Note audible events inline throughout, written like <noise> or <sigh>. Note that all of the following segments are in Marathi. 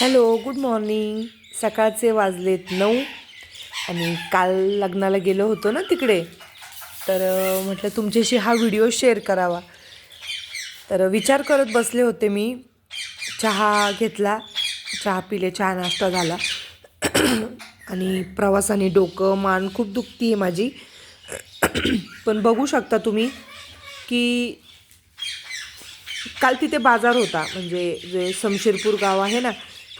Hello good morning. सकाळचे वाजलेत नऊ आणि काल लग्नाला गेलो होतो ना तिकडे. तर म्हटलं तुमच्याशी हा व्हिडिओ शेअर करावा. तर विचार करत बसले होते मी. चहा घेतला. चहा पिले चहा नाश्ता झाला. आणि प्रवासाने डोकं मान खूप दुखती आहे माझी. पण बघू शकता तुम्ही की काल तिथे बाजार होता. म्हणजे जे शमशेरपूर गाव आहे ना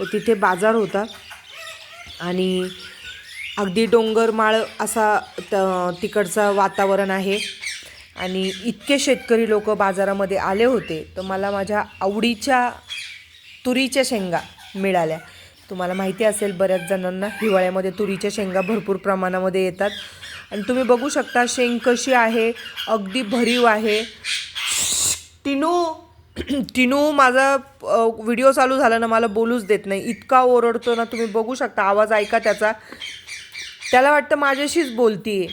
तर तिथे बाजार होता. आणि अगदी डोंगरमाळ असा त तिकडचं वातावरण आहे. आणि इतके शेतकरी लोक बाजारामध्ये आले होते. तर मला माझ्या आवडीच्या तुरीच्या शेंगा मिळाल्या. तुम्हाला माहिती असेल बऱ्याच जणांना हिवाळ्यामध्ये तुरीच्या शेंगा भरपूर प्रमाणामध्ये येतात. आणि तुम्ही बघू शकता शेंग कशी आहे अगदी भरीव आहे. तिनू टिनू माझा व्हिडिओ चालू झाला ना मला बोलूच देत नाही. इतका ओरडतो ना तुम्ही बघू शकता आवाज ऐका त्याचा. त्याला वाटतं माझ्याशीच बोलतीये.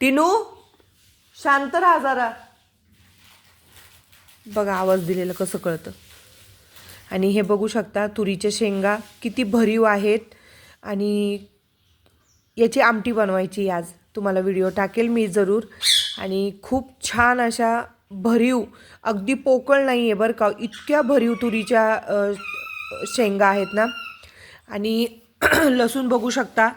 टिनू शांत राहा जरा. बघा आवाज दिलेलं कसं कळतं. आणि हे बघू शकता तुरीच्या शेंगा किती भरीव आहेत. आणि याची आमटी बनवायची आज. तुम्हाला व्हिडिओ टाकेल मी जरूर. आणि खूप छान अशा भरीव अगदी पोकळ नाही आहे बरं का. इतक्या भरीव तुरीच्या शेंगा आहेत ना. आणि <clears throat> लसूण बघू शकता.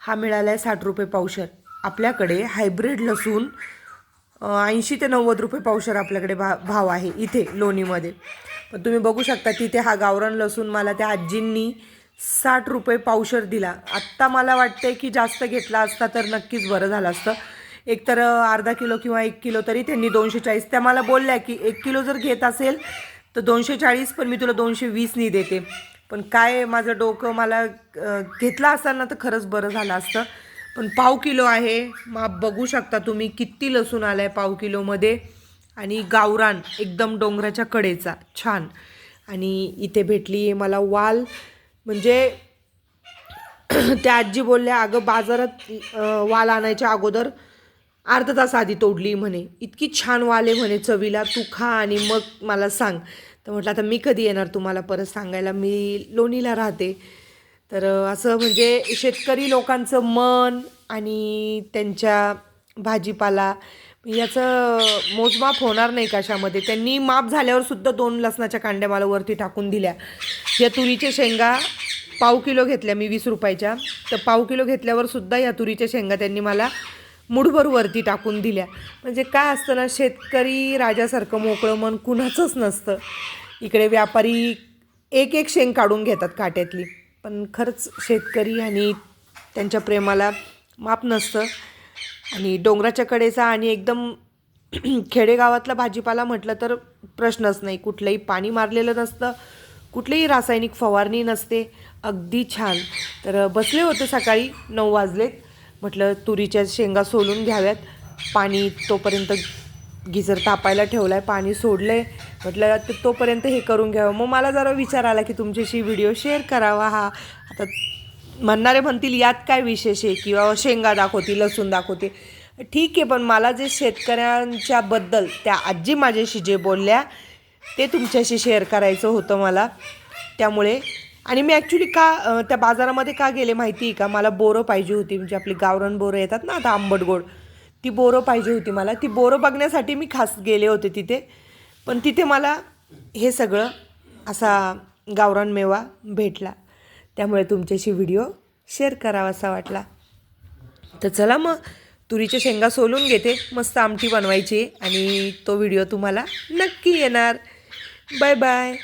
हा मिळाला आहे साठ रुपये पावशर. आपल्याकडे हायब्रिड लसूण ऐंशी ते नव्वद रुपये पावशर आपल्याकडे भा भाव आहे इथे लोणीमध्ये. पण तुम्ही बघू शकता तिथे हा गावरान लसूण मला त्या आजींनी साठ रुपये पावशर दिला. आत्ता मला वाटते की जास्त घेतला असता तर नक्कीच बरं झालं असतं. एक तर अर्धा किलो किंवा एक किलो तरी त्यांनी दोनशे चाळीस त्या मला बोलल्या की एक किलो जर घेत असेल तर दोनशे चाळीस पण मी तुला दोनशे वीसनी देते. पण काय माझं डोकं मला घेतलं असाल ना तर खरंच बरं झालं असतं. पण पाव किलो आहे. माप बघू शकता तुम्ही किती लसूण आलाय पाव किलोमध्ये. आणि गावरान एकदम डोंगराच्या कडेचा. छान. आणि इथे भेटली मला वाल. म्हणजे <clears throat> त्या आजी बोलल्या अगं बाजारात वाल आणायच्या अगोदर अर्धा तास आधी तोडली म्हणे. इतकी छान वाले म्हणे चवीला तू खा आणि मग मला सांग. तर म्हटलं आता मी कधी येणार तुम्हाला परत सांगायला? मी लोणीला राहते. तर असं म्हणजे शेतकरी लोकांचं मन आणि त्यांच्या भाजीपाला याचं मोजमाप होणार नाही कशामध्ये. त्यांनी माप झाल्यावर सुद्धा दोन लसणाच्या कांड्या मला वरती टाकून दिल्या. या तुरीच्या शेंगा पाव किलो घेतल्या मी वीस रुपयाच्या. तर पाव किलो घेतल्यावर सुद्धा या तुरीच्या शेंगा त्यांनी मला मुठभर वरती टाकून दिल्या. म्हणजे काय असतं ना शेतकरी राजासारखं मोकळं मन कुणाचंच नसतं. इकडे व्यापारी एक एक शेंग काढून घेतात काट्यातली. पण खरंच शेतकरी आणि त्यांच्या प्रेमाला माप नसतं. आणि डोंगराच्या कडेचा आणि एकदम <clears throat> खेडेगावातला भाजीपाला म्हटलं तर प्रश्नच नाही. कुठलंही पाणी मारलेलं नसतं. कुठलीही रासायनिक फवारणी नसते. अगदी छान. तर बसले होते सकाळी नऊ वाजलेत. म्हटलं तुरीच्या शेंगा सोलून घ्याव्यात. पाणी तोपर्यंत गिजर तापायला ठेवला आहे पाणी सोडलं आहे म्हटलं तोपर्यंत हे करून घ्यावं. मग मला जरा विचार आला की तुमच्याशी व्हिडिओ शेअर करावा हा. आता म्हणणारे म्हणतील यात काय विशेष आहे? किंवा शेंगा दाखवते लसूण दाखवते. ठीक आहे पण मला जे शेतकऱ्यांच्याबद्दल त्या आजी माझ्याशी जे बोलल्या ते तुमच्याशी शेअर करायचं होतं मला. त्यामुळे आणि मी ॲक्च्युली का त्या बाजारामध्ये का गेले माहिती आहे का? मला बोरं पाहिजे होती. म्हणजे आपली गावरान बोरं येतात ना आता आंबट गोड. ती बोरं पाहिजे होती मला. ती बोरं बघण्यासाठी मी खास गेले होते तिथे. पण तिथे मला हे सगळं असा गावरान मेवा भेटला. त्यामुळे तुमच्याशी व्हिडिओ शेअर करावा असा वाटला. तर चला मग तुरीच्या शेंगा सोलून घेते. मस्त आमटी बनवायची. आणि तो व्हिडिओ तुम्हाला नक्की येणार. Bye bye.